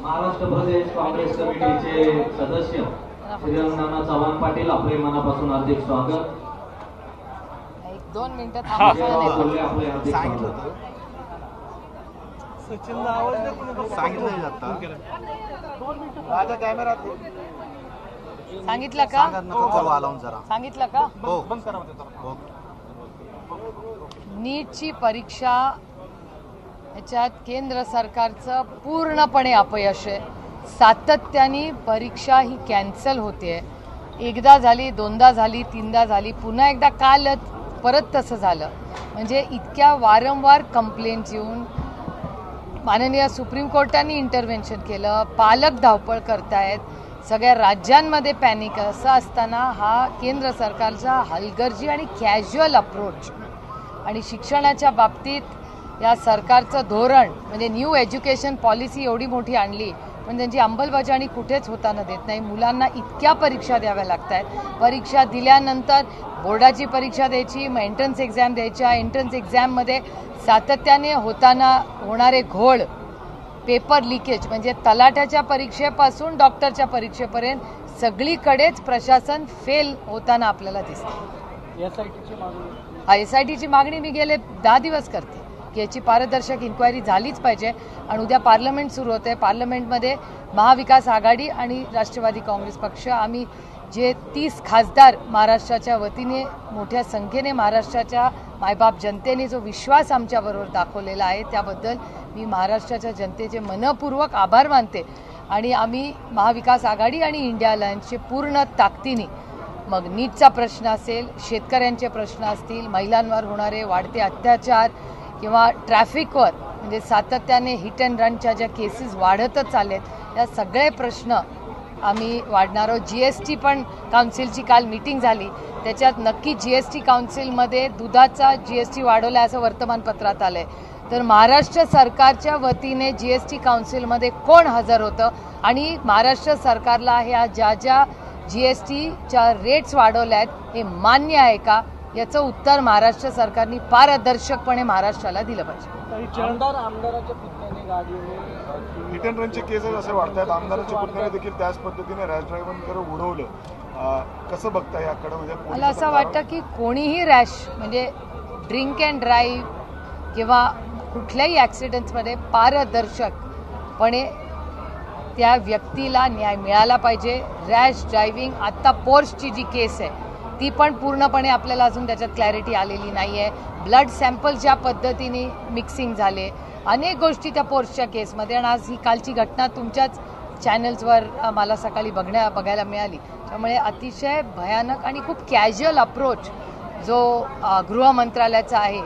महाराष्ट्र प्रदेश काँग्रेस कमिटीचे सदस्य श्रीराम नाना चव्हाण पाटील आपले मनापासून हार्दिक स्वागत. एक दोन मिनिटं जे थांबा बोलले आपले हार्दिक स्वागत. सांगितलं आता. सांगितलं का? जरा. सांगितलं का? हो. हो. नीटची परीक्षा याच्यात केंद्र सरकारचं पूर्णपणे अपयश आहे. सातत्याने परीक्षा ही कॅन्सल होते. एकदा झाली दोनदा झाली तीनदा झाली पुन्हा एकदा कालच परत तसं झालं. म्हणजे इतक्या वारंवार कंप्लेंट्स येऊन माननीय सुप्रीम कोर्टाने इंटरव्हेन्शन केलं पालक धावपळ करतायत सगळ्या राज्यांमध्ये पॅनिक असं असताना हा केंद्र सरकारचा हलगर्जी आणि कॅज्युअल अप्रोच आणि शिक्षणाच्या बाबतीत या सरकारचं धोरण म्हणजे न्यू एज्युकेशन पॉलिसी एवढी मोठी आणली पण त्यांची अंमलबजावणी कुठेच होताना देत नाही. मुलांना इतक्या परीक्षा द्याव्या लागत आहेत परीक्षा दिल्यानंतर बोर्डाची परीक्षा द्यायची मग एंट्रन्स एक्झाम द्यायच्या. एंट्रन्स एक्झाममध्ये सातत्याने होताना होणारे घोळ पेपर लिकेज म्हणजे तलाट्याच्या परीक्षेपासून डॉक्टरच्या परीक्षेपर्यंत सगळीकडेच प्रशासन फेल होताना आपल्याला दिसतं एस आय टीची मागणी? एस आय टीची मागणी मी गेले दहा दिवस करते. याची पारदर्शक इन्क्वायरी झालीच पाहिजे. आणि उद्या पार्लमेंट सुरू होते. पार्लमेंटमध्ये महाविकास आघाडी आणि राष्ट्रवादी काँग्रेस पक्ष. आम्ही जे तीस खासदार महाराष्ट्राच्या वतीने मोठ्या संख्येने महाराष्ट्राच्या मायबाप जनतेने जो विश्वास आमच्याबरोबर दाखवलेला आहे त्याबद्दल मी महाराष्ट्राच्या जनतेचे मनपूर्वक आभार मानते. आणि आम्ही महाविकास आघाडी आणि इंडिया अलायन्सचे पूर्ण ताकदीने मग नीटचा प्रश्न असेल शेतकऱ्यांचे प्रश्न असतील महिलांवर होणारे वाढते अत्याचार किंवा ट्रॅफिकवर म्हणजे सातत्याने हिट अँड रनच्या ज्या केसेस वाढतच चाललेत या सगळे प्रश्न आम्ही वाढणार आहोत. जी एस टी पण काउन्सिलची काल मीटिंग झाली. त्याच्यात नक्की जी एस टी काउन्सिलमध्ये दुधाचा जी एस टी वाढवला असं वर्तमानपत्रात आलं आहे तर महाराष्ट्र सरकारच्या वतीने जी एस टी काउन्सिलमध्ये कोण हजर होतं? आणि महाराष्ट्र सरकारला ह्या ज्या ज्या जी एस टीच्या रेट्स वाढवल्या आहेत हे मान्य आहे का? याचं उत्तर महाराष्ट्र सरकारने पारदर्शकपणे महाराष्ट्राला दिलं पाहिजे. आमदार आमदाराच्या पुतण्याने हिट रनचे केसेस असे वाढतात आमदाराच्या पुतण्याने देखील त्याच पद्धतीने रॅश ड्रायव्हर उडवलं. कसं बघता याकडे म्हणजे मला असं वाटतं की कोणीही रॅश म्हणजे ड्रिंक अँड ड्राईव्ह किंवा कुठल्याही ॲक्सिडेंट्समध्ये पारदर्शकपणे त्या व्यक्तीला न्याय मिळाला पाहिजे. रॅश ड्रायव्हिंग आत्ता पोर्सची जी केस आहे ती पण पूर्णपणे आपल्याला अजून त्याच्यात क्लॅरिटी आलेली नाही आहे ब्लड सॅम्पल ज्या पद्धतीने मिक्सिंग झाले अनेक गोष्टी त्या पोर्सच्या केसमध्ये आणि आज ही कालची घटना तुमच्याच चॅनल्सवर मला सकाळी बघण्या बघायला मिळाली. त्यामुळे अतिशय भयानक आणि खूप कॅज्युअल अप्रोच जो गृह मंत्रालयाचा आहे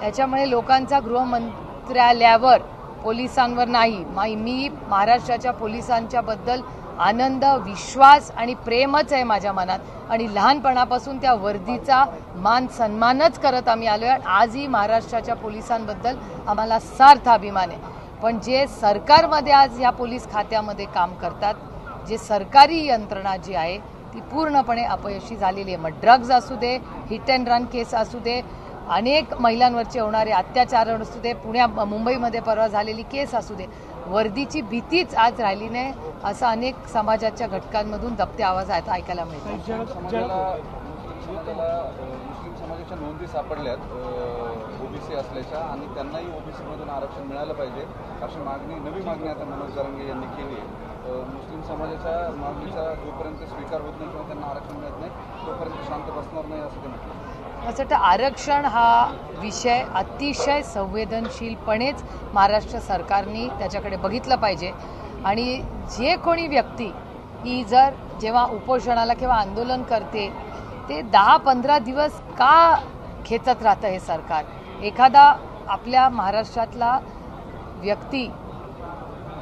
त्याच्यामुळे लोकांचा गृहमंत्रालयावर पोलिसांवर नाही मी महाराष्ट्राच्या पोलिसांच्याबद्दल आनंद विश्वास आणि प्रेमच आहे माझ्या मनात. आणि लहानपणापासून त्या वर्दीचा मान सन्मानच करत आम्ही आलो आहे आजही महाराष्ट्राच्या पोलिसांबद्दल आम्हाला सार्थ अभिमान आहे. पण जे सरकारमध्ये आज या पोलीस खात्यामध्ये काम करतात जे सरकारी यंत्रणा जी आहे ती पूर्णपणे अपयशी झालेली आहे. मग ड्रग्ज असू दे हिट अँड रन केस असू दे अनेक महिलांवरचे होणारे अत्याचार असू दे पुण्या मुंबईमध्ये परवा झालेली केस असू दे. वर्दीची भीतीच आज राहिली नाही असं अनेक समाजाच्या घटकांमधून दबते आवाज आहेत ऐकायला अ, मुस्लिम समाजाच्या नोंदी सापडल्यात ओबीसी असल्याच्या आणि त्यांनाही ओबीसी मधून आरक्षण मिळालं पाहिजे अशी मागणी नवी मागणी आता मनोज जरांगे यांनी केली आहे. मुस्लिम समाजाच्या मागणीचा जोपर्यंत स्वीकार होत नाही किंवा त्यांना आरक्षण मिळत नाही तोपर्यंत शांत बसणार नाही असं ते म्हटलं. असं वाटतं आरक्षण हा विषय अतिशय संवेदनशीलपणेच महाराष्ट्र सरकारने त्याच्याकडे बघितलं पाहिजे. आणि जे कोणी व्यक्ती ही जर जेव्हा उपोषणाला किंवा आंदोलन करते ते दहा पंधरा दिवस का खेचत राहतं हे सरकार? एखादा आपल्या महाराष्ट्रातला व्यक्ती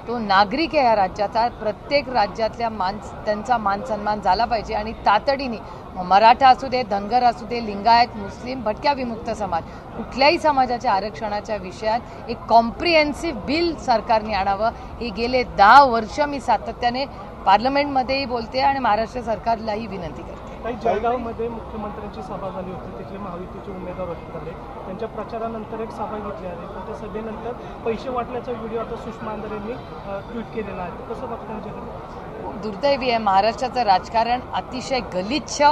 तो नागरिक आहे या राज्याचा. प्रत्येक राज्यातल्या मान त्यांचा मान सन्मान झाला पाहिजे आणि तातडीने मराठा असू दे धनगर असू दे लिंगायत मुस्लिम भटक्या विमुक्त समाज कुठल्याही समाजाच्या आरक्षणाच्या विषयात एक कॉम्प्रिहेन्सिव्ह बिल सरकारने आणावं. हे गेले दहा वर्ष मी सातत्याने पार्लमेंटमध्येही बोलते आणि महाराष्ट्र सरकारलाही विनंती करते. काही जळगावमध्ये मुख्यमंत्र्यांची सभा झाली होती. तिथले महायुतीचे उमेदवार झाले त्यांच्या प्रचारानंतर एक सभा घेतली आहे. पण त्या सभेनंतर पैसे वाटल्याचा व्हिडिओ आता सुषमा अंधारे यांनी ट्विट केलेला आहे. कसं बघता दुर्दैवी आहे. महाराष्ट्राचं राजकारण अतिशय गलिच्छ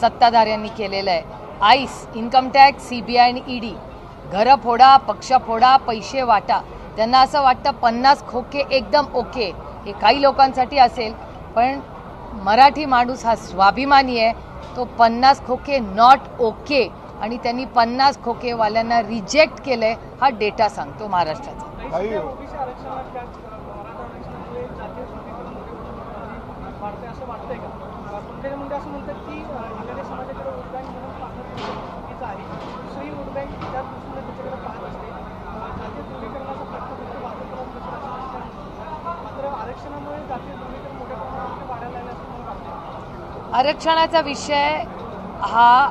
सत्ताधाऱ्यांनी केलेलं आहे. Ice income tax C B I आणि ईडी. घरं फोडा पक्ष फोडा पैसे वाटा. त्यांना असं वाटतं पन्नास खोके एकदम ओके. हे काही लोकांसाठी असेल पण मराठी माणूस हा स्वाभिमानी आहे. तो पन्नास खोके नॉट ओके आणि त्यांनी पन्नास खोकेवाल्यांना रिजेक्ट केलं आहे हा डेटा सांगतो महाराष्ट्राचा. त्या मराठा आरक्षणामुळे आरक्षणाचा विषय हा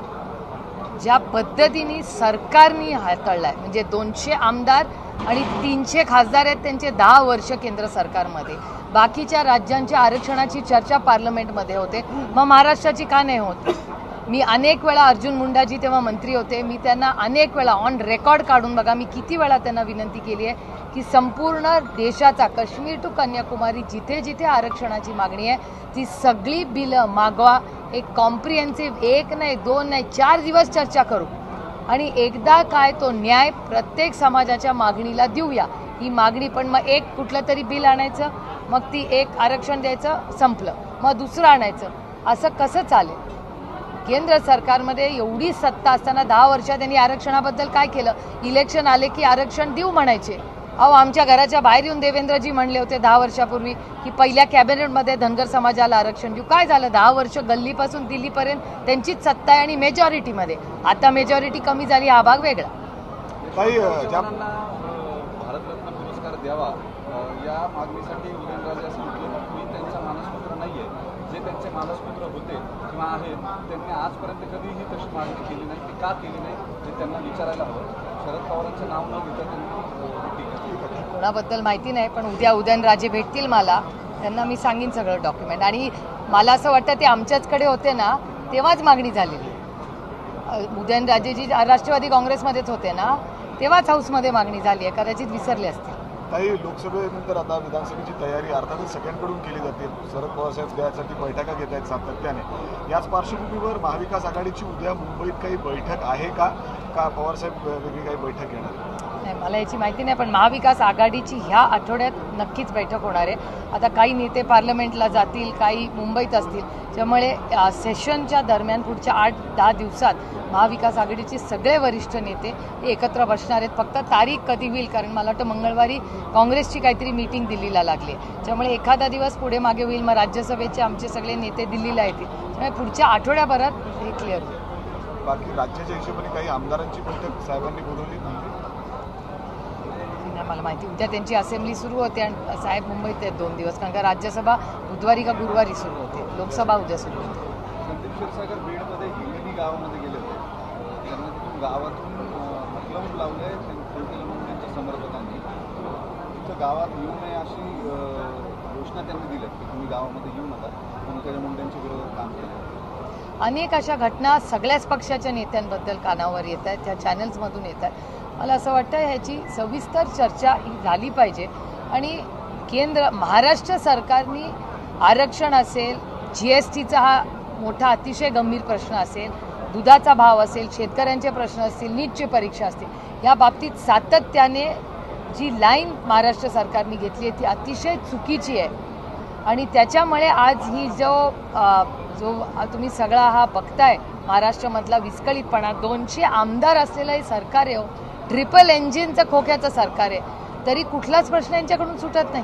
ज्या पद्धतीने सरकारने हाताळला आहे म्हणजे दोनशे आमदार आणि तीनशे खासदार आहेत त्यांचे दहा वर्ष केंद्र सरकारमध्ये. बाकीच्या राज्यांच्या आरक्षणाची चर्चा पार्लमेंटमध्ये होते. मग महाराष्ट्राची का नाही होत? मी अनेक वेळा अर्जुन मुंडाजी तेव्हा मंत्री होते. मी त्यांना अनेक वेळा ऑन रेकॉर्ड काढून बघा मी किती वेळा त्यांना विनंती केली आहे की संपूर्ण देशाचा काश्मीर टू कन्याकुमारी जिथे जिथे आरक्षणाची मागणी आहे ती सगळी बिलं मागवा. एक कॉम्प्रिहेन्सिव्ह एक नाही दोन नाही चार दिवस चर्चा करू. आणि एकदा काय तो न्याय प्रत्येक समाजाच्या मागणीला देऊया. ही मागणी पण मग एक कुठलं तरी बिल आणायचं मग ती एक आरक्षण द्यायचं संपलं. मग दुसरं आणायचं. असं कसं चालेल? केंद्र सरकारमध्ये एवढी सत्ता असताना दहा वर्षात त्यांनी आरक्षणाबद्दल काय केलं? इलेक्शन आले की आरक्षण देऊ म्हणायचे. अहो आमच्या घराच्या बाहेर येऊन देवेंद्रजी म्हणले होते दहा वर्षापूर्वी की पहिल्या कॅबिनेटमध्ये धनगर समाजाला आरक्षण देऊ. काय झालं? दहा वर्ष गल्लीपासून दिल्लीपर्यंत त्यांचीच सत्ता आहे आणि मेजॉरिटीमध्ये आता मेजॉरिटी कमी झाली हा भाग वेगळा. द्यावा या मागणीसाठी उदयनराजे असं म्हटलं मी त्यांचा मानसपुत्र नाही आहे जे त्यांचे मानसपुत्र होते किंवा आहेत त्यांनी आजपर्यंत कधीही तशी मागणी केली नाही ती का केली नाही हे त्यांना विचारायला हवं. शरद पवारांचं नाव न घेता त्यांनी कोणाबद्दल माहिती नाही पण उद्या उदयनराजे भेटतील मला त्यांना मी सांगेन सगळं डॉक्युमेंट आणि मला असं वाटतं ते आमच्याचकडे होते ना तेव्हाच मागणी झालेली. उदयनराजेजी राष्ट्रवादी काँग्रेसमध्येच होते ना तेव्हाच हाऊसमध्ये मागणी झाली आहे कदाचित विसरले असते काही लोकसभेनंतर आता विधानसभेची तयारी अर्थातच सगळ्यांकडून केली जाते. शरद पवारसाहेब त्यासाठी बैठका घेत आहेत सातत्याने. याच पार्श्वभूमीवर महाविकास आघाडीची उद्या मुंबईत काही बैठक आहे का? का पवारसाहेब वेगळी काही बैठक घेणार? नाही मला याची माहिती नाही पण महाविकास आघाडीची ह्या आठवड्यात नक्कीच बैठक होणार आहे. आता काही नेते पार्लमेंटला जातील काही मुंबईत असतील. त्यामुळे सेशनच्या दरम्यान पुढच्या आठ दहा दिवसात महाविकास आघाडीचे सगळे वरिष्ठ नेते हे एकत्र बसणार आहेत. फक्त तारीख कधी होईल? कारण मला वाटतं मंगळवारी काँग्रेसची काहीतरी मीटिंग दिल्लीला लागली त्यामुळे एखादा दिवस पुढे मागे होईल. मग राज्यसभेचे आमचे सगळे नेते दिल्लीला येतील. त्यामुळे पुढच्या आठवड्याभरात हे क्लिअर होईल. बाकी राज्याच्या हिशोबाने काही आमदारांची बैठक साहेबांनी बोलवली? नाही मला माहिती. उद्या त्यांची असेंब्ली सुरू होते आणि साहेब मुंबईत आहेत दोन दिवस. कारण का राज्यसभा बुधवारी का गुरुवारी सुरू होते. लोकसभा उद्या सुरू होते. संदीप क्षीरसागर बीडमध्ये हिंगणी गावामध्ये गेले होते. अ, त्यांना तिथून गावातून अ, हकलवून लावले. कोणत्या मुंडेंच्या समर्थकांनी. तिथं गावात येऊ नये अशी अ, घोषणा त्यांनी दिल्या की तुम्ही गावामध्ये येऊ नका. पंकजा मुंडेंच्या विरोधात काम केलं. अनेक अशा घटना सगळ्याच पक्षाच्या नेत्यांबद्दल कानावर येत आहेत. त्या चॅनल्समधून येत आहेत. मला असं वाटतं ह्याची सविस्तर चर्चा ही झाली पाहिजे. आणि केंद्र महाराष्ट्र सरकारने आरक्षण असेल जी एस टीचा हा मोठा अतिशय गंभीर प्रश्न असेल दुधाचा भाव असेल शेतकऱ्यांचे प्रश्न असतील नीटची परीक्षा असतील या बाबतीत सातत्याने जी लाईन महाराष्ट्र सरकारने घेतली आहे ती अतिशय चुकीची आहे. आणि त्याच्यामुळे आज ही जो जो तुम्ही सगळा हा बघताय महाराष्ट्रामधला विस्कळीतपणा दोनशे आमदार असलेलं हे सरकार आहे हो ट्रिपल इंजिनचं खोक्याचं सरकार आहे. तरी कुठलाच प्रश्न यांच्याकडून सुटत नाही.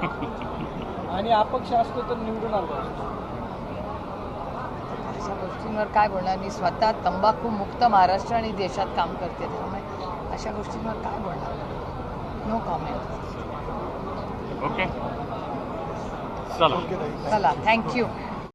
आणि अपक्ष असतो तर निवडून आलो अशा गोष्टींवर काय बोलणार? मी स्वतः तंबाखू मुक्त महाराष्ट्र आणि देशात काम करते. त्यामुळे अशा गोष्टींवर काय बोलणार? No comment okay चला ओके ताई चला थँक्यू